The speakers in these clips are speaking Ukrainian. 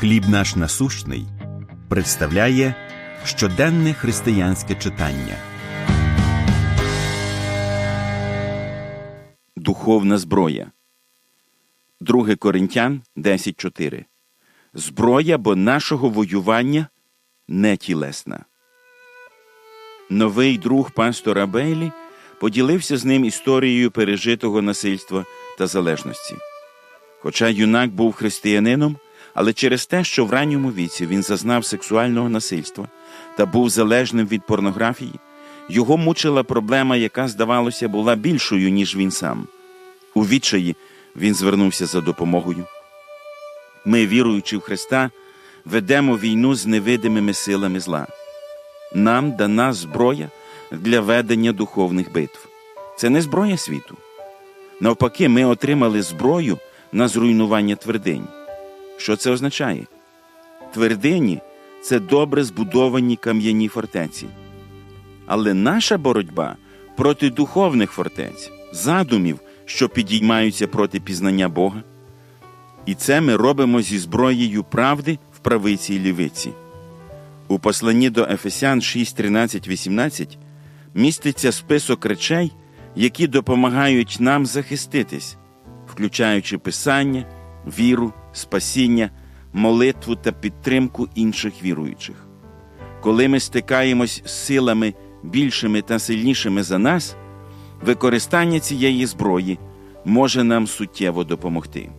Хліб наш насущний представляє щоденне християнське читання. Духовна зброя. 2 Коринтян 10.4. Зброя бо нашого воювання не тілесна. Новий друг пастора Бейлі поділився з ним історією пережитого насильства та залежності. Хоча юнак був християнином, але через те, що в ранньому віці він зазнав сексуального насильства та був залежним від порнографії, його мучила проблема, яка, здавалося, була більшою, ніж він сам. У відчаї він звернувся за допомогою. Ми, віруючи в Христа, ведемо війну з невидимими силами зла. Нам дана зброя для ведення духовних битв. Це не зброя світу. Навпаки, ми отримали зброю на зруйнування твердинь. Що це означає? Твердині це добре збудовані кам'яні фортеці. Але наша боротьба проти духовних фортець, задумів, що підіймаються проти пізнання Бога. І це ми робимо зі зброєю правди в правиці і лівиці. У посланні до Ефесян 6, 13, 18 міститься список речей, які допомагають нам захиститись, включаючи писання, віру, спасіння, молитву та підтримку інших віруючих. Коли ми стикаємось з силами більшими та сильнішими за нас, використання цієї зброї може нам суттєво допомогти.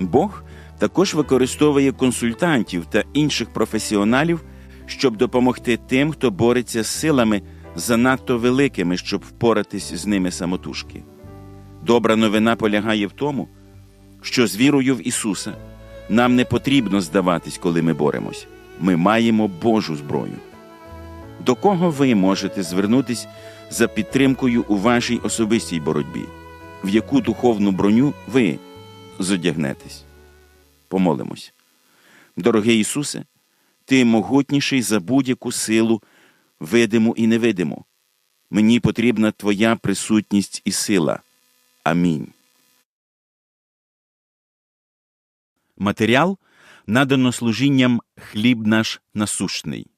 Бог також використовує консультантів та інших професіоналів, щоб допомогти тим, хто бореться з силами занадто великими, щоб впоратись з ними самотужки. Добра новина полягає в тому, що з вірою в Ісуса нам не потрібно здаватись, коли ми боремось. Ми маємо Божу зброю. До кого ви можете звернутись за підтримкою у вашій особистій боротьбі, в яку духовну броню ви зодягнетесь? Помолимось. Дорогий Ісусе, Ти могутніший за будь-яку силу, видиму і невидиму. Мені потрібна Твоя присутність і сила. Амінь. Матеріал надано служінням хліб наш насущний.